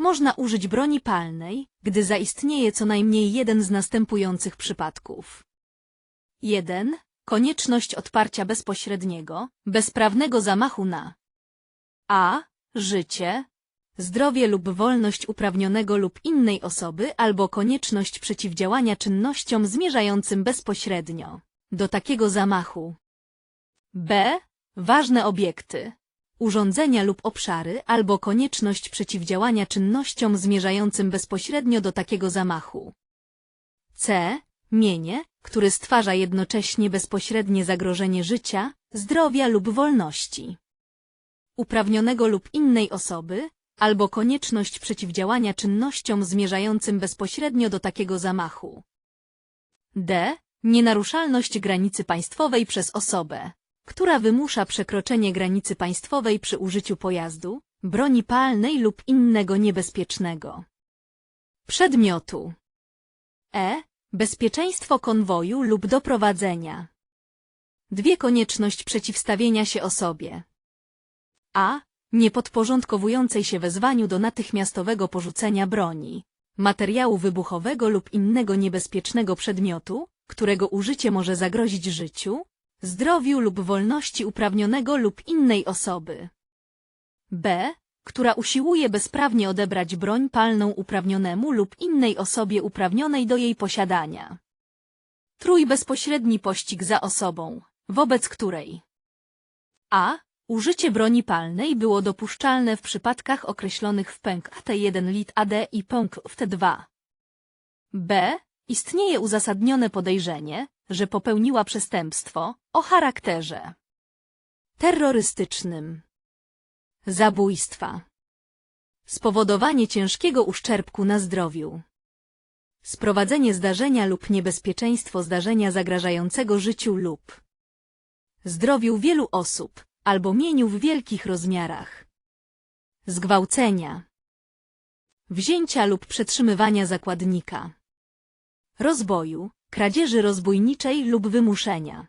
można użyć broni palnej, gdy zaistnieje co najmniej jeden z następujących przypadków. 1. Konieczność odparcia bezpośredniego, bezprawnego zamachu na a. Życie, zdrowie lub wolność uprawnionego lub innej osoby albo konieczność przeciwdziałania czynnościom zmierzającym bezpośrednio do takiego zamachu. b. Ważne obiekty, urządzenia lub obszary albo konieczność przeciwdziałania czynnościom zmierzającym bezpośrednio do takiego zamachu. c. Mienie, które stwarza jednocześnie bezpośrednie zagrożenie życia, zdrowia lub wolności uprawnionego lub innej osoby, albo konieczność przeciwdziałania czynnościom zmierzającym bezpośrednio do takiego zamachu. d. Nienaruszalność granicy państwowej przez osobę, która wymusza przekroczenie granicy państwowej przy użyciu pojazdu, broni palnej lub innego niebezpiecznego przedmiotu. e. Bezpieczeństwo konwoju lub doprowadzenia. Dwie konieczność przeciwstawienia się osobie. A. Niepodporządkowującej się wezwaniu do natychmiastowego porzucenia broni, materiału wybuchowego lub innego niebezpiecznego przedmiotu, którego użycie może zagrozić życiu, zdrowiu lub wolności uprawnionego lub innej osoby. B. Która usiłuje bezprawnie odebrać broń palną uprawnionemu lub innej osobie uprawnionej do jej posiadania. Trój bezpośredni pościg za osobą, wobec której a. Użycie broni palnej było dopuszczalne w przypadkach określonych w pęk AT1 lit AD i pęk w T2. B. Istnieje uzasadnione podejrzenie, że popełniła przestępstwo o charakterze terrorystycznym. Zabójstwa. Spowodowanie ciężkiego uszczerbku na zdrowiu. Sprowadzenie zdarzenia lub niebezpieczeństwo zdarzenia zagrażającego życiu lub zdrowiu wielu osób, albo mieniu w wielkich rozmiarach. Zgwałcenia. Wzięcia lub przetrzymywania zakładnika. Rozboju, kradzieży rozbójniczej lub wymuszenia.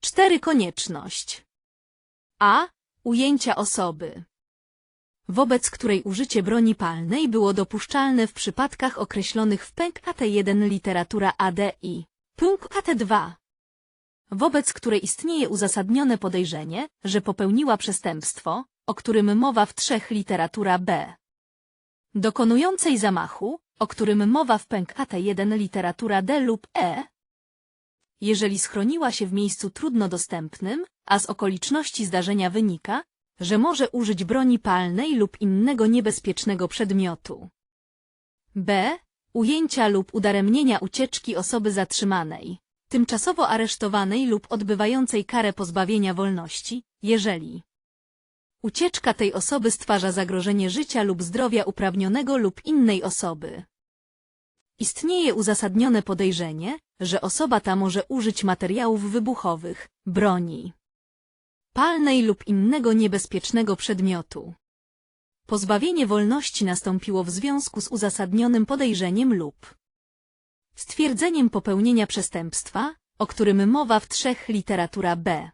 4. Konieczność. A. Ujęcia osoby, wobec której użycie broni palnej było dopuszczalne w przypadkach określonych w pęk AT1 literatura ADI. Punkt AT2 wobec której istnieje uzasadnione podejrzenie, że popełniła przestępstwo, o którym mowa w trzech literatura B. Dokonującej zamachu, o którym mowa w pęk AT1 literatura D lub E. Jeżeli schroniła się w miejscu trudno dostępnym, a z okoliczności zdarzenia wynika, że może użyć broni palnej lub innego niebezpiecznego przedmiotu. B. Ujęcia lub udaremnienia ucieczki osoby zatrzymanej tymczasowo aresztowanej lub odbywającej karę pozbawienia wolności, jeżeli ucieczka tej osoby stwarza zagrożenie życia lub zdrowia uprawnionego lub innej osoby. Istnieje uzasadnione podejrzenie, że osoba ta może użyć materiałów wybuchowych, broni palnej lub innego niebezpiecznego przedmiotu. Pozbawienie wolności nastąpiło w związku z uzasadnionym podejrzeniem lub stwierdzeniem popełnienia przestępstwa, o którym mowa w trzech literatura B.